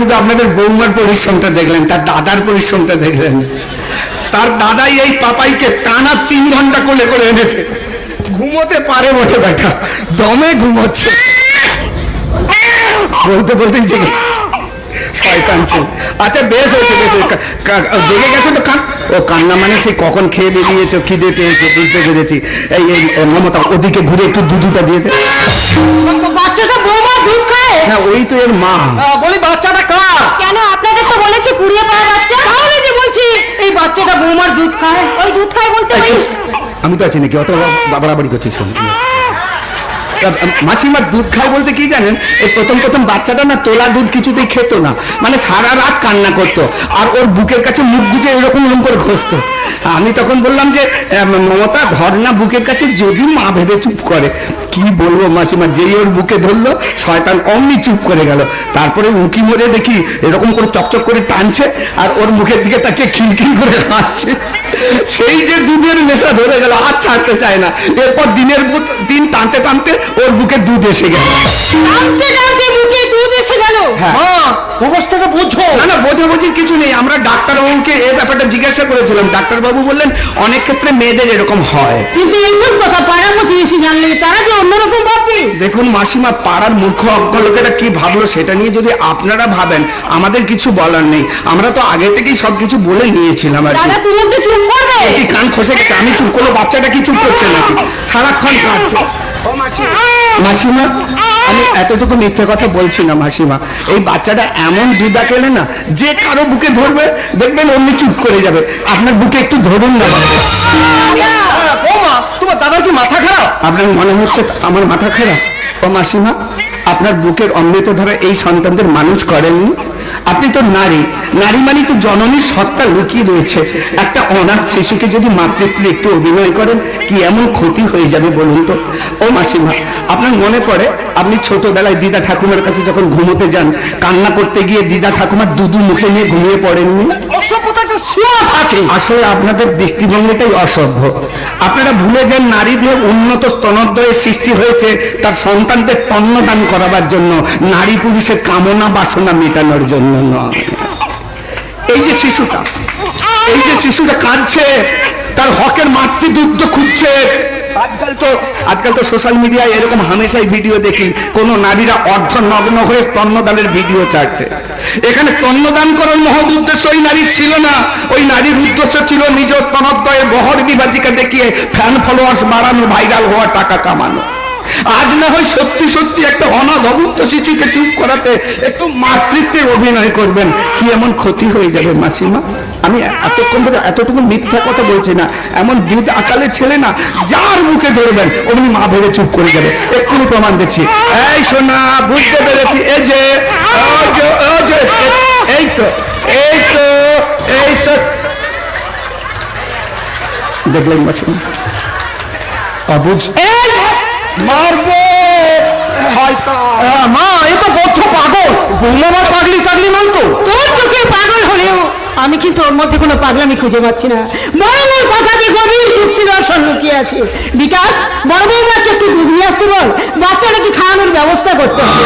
শুধু আপনাদের বৌমার পরিশ্রমটা দেখলেন, তার দাদার পরিশ্রমটা দেখলেন। তার দাদাই এই পাপাইকে টানা তিন ঘণ্টা কোলে করে এনেছে। ঘুমোতে পারে বটে বেটা দমে ঘুমোচ্ছে। বলতে বলতে ছিল। আচ্ছা বেশ হয়েছে, বেশ তো কান? ও কান্না মানে কখন খেয়ে বেরিয়েছে, খিদে পেয়েছে, বুঝতে পেরেছি। এই মমতা, ওদিকে ঘুরে একটু দুধুটা দিয়ে দে। বাচ্চাটা বৌমা দুধ হ্যাঁ ওই তো এর মা। বলি বাচ্চাটা কার? কেন? আপনাদের তো বলেছি কুড়িয়ে পাওয়া বাচ্চা। তাহলে যে বলছি? এই বাচ্চাটা বৌমার দুধ খায়। ওই দুধ খায় বলতে আমি তো আছি নাকি? অত বাড়াবাড়ি করছিস শোন মাছিমার দুধ খায় বলতে কি জানেন? এই প্রথম প্রথম বাচ্চাটা না তোলা দুধ কিছুতেই খেত না। মানে সারা রাত কান্না করতো। আর ওর বুকের কাছে মুখ গুজে এরকম এরকম করে ঘষতো। আমি তখন বললাম যে মমতা ধর না বুকের কাছে? যদি মা ভেবে চুপ করে। কি বলব মাসিমা, যেই ওর বুকে ধরলো, শয়তান অমনি চুপ করে গেল। তারপরে উঁকি মরে দেখি এরকম করে চকচক করে টানছে, আর ওর মুখের দিকে তাকে খিলখিল করে হাসছে। সেই যে দুধের নেশা ধরে গেল আর ছাড়তে চায় না। এরপর দিনের দিন টানতে টানতে এসে গেল। বুকে দুধ এসে গেল। হ্যাঁ। মা অবস্থাটা বোঝো। না না বোঝাবুঝির কিছু নেই। আমরা ডাক্তারবাবুকে এই ব্যাপারটা জিজ্ঞাসা করেছিলাম। ডাক্তারবাবু বললেন অনেক ক্ষেত্রে মেয়েদের এরকম হয়। কিন্তু এইসব কথা পাড়ার প্রতিবেশী জানলে তারা যে অন্যরকম ভাববে। দেখুন মাসিমা পাড়ার মূর্খ অজ্ঞ লোকেরা কি ভাবলো সেটা নিয়ে যদি আপনারা ভাবেন আমাদের কিছু বলার নেই। আমরা তো আগে থেকেই সবকিছু বলে নিয়েছিলাম আর দাদা তুমি একটু চুপ করবে। কান খসে গেছে? আমি চুপ করল বাচ্চাটা কি চুপ করছে নাকি? সারাক্ষণ কাঁদছে। মাসিমা আমি এতটুকু মিথ্যে কথা বলছি না মাসিমা। এই বাচ্চাটা এমন দুধা খেলে না যে কারও বুকে ধরবে দেখবেন অমনি চুপ করে যাবে। আপনার বুকে একটু ধরুন না। তোমার দাদার কি মাথা খারাপ? আপনার মনে হচ্ছে আমার মাথা খারাপ? ও মাসিমা আপনার বুকের অমৃত ধরে এই সন্তানদের মানুষ করেননি? আপনি তো নারী। নারী মানে তো জননীর সত্তা লুকিয়ে রয়েছে। একটা অনাথ শিশুকে যদি মাতৃত্বে একটু অভিনয় করেন, কি এমন ক্ষতি হয়ে যাবে বলুন তো? ও মাসিমা, আপনার মনে পড়ে, আপনি ছোটবেলায় দিদা ঠাকুমার কাছে যখন ঘুমোতে যান, কান্না করতে গিয়ে দিদা ঠাকুমার দুদু মুখে নিয়ে ঘুমিয়ে পড়েননি? অসভ্যতাটা সীমা থাকে। আসলে আপনাদের দৃষ্টিভঙ্গিটাই অসভ্য। আপনারা ভুলে যান নারীদের উন্নত স্তনদ্বয়ের সৃষ্টি হয়েছে তার সন্তানদের তন্নদান করাবার জন্য, নারী পুরুষের কামনা বাসনা মেটানোর জন্য নয়। এই যে শিশুটা, এই যে শিশুটা কাঁদছে তার হকের মাতৃদুগ্ধ খুঁজছে। আজকাল তো আজকাল তো সোশ্যাল মিডিয়ায় এরকম হামেশাই ভিডিও দেখি, কোন নারীরা অর্ধ নগ্ন হয়ে স্তন্যদানের ভিডিও ছাড়ছে। এখানে স্তন্যদান করার মহৎ উদ্দেশ্য ওই নারীর ছিল না। ওই নারীর উদ্দেশ্য ছিল নিজ স্তনদ্বয়ে বহর বিভাজিকা দেখিয়ে ফ্যান ফলোয়ার্স বাড়ানো ভাইরাল হওয়া, টাকা কামানো। আজ না হয় সত্যি সত্যি একটা অনাথ অভুক্ত শিশুকে চুপ করাতে একটু মাতৃত্বের অভিনয় করবেন। কি এমন ক্ষতি হয়ে যাবে মাসিমা? আমি এতক্ষণ ধরে এতটুকু মিথ্যা কথা বলছি না। এমন দুধ আকালে ছেলে না, যার মুখে ধরবেন, অমনি মা ভেবে চুপ করে যাবে। এক্ষুনি প্রমাণ দিচ্ছি। এই সোনা, বুঝতে পেরেছি। এই যে, এই তো এই তো এই তো। দেখলেন মাসিমা? অবুঝ মারবো! হ্যাঁ, মা এ তো বদ্ধ পাগল। বৌমা পাগলি টাগলি নয় তো? তোর চোখে পাগল হলেও আমি কিন্তু ওর মধ্যে কোনো পাগলামি খুঁজে পাচ্ছি না। বড় বড় কথা যে গভীর যুক্তি দর্শন লুকিয়ে আছে। বিকাশ বড় বৌমাকে একটু দুধ নিয়ে আসতে বল। বাচ্চাটাকে খাওয়ানোর ব্যবস্থা করতে হবে।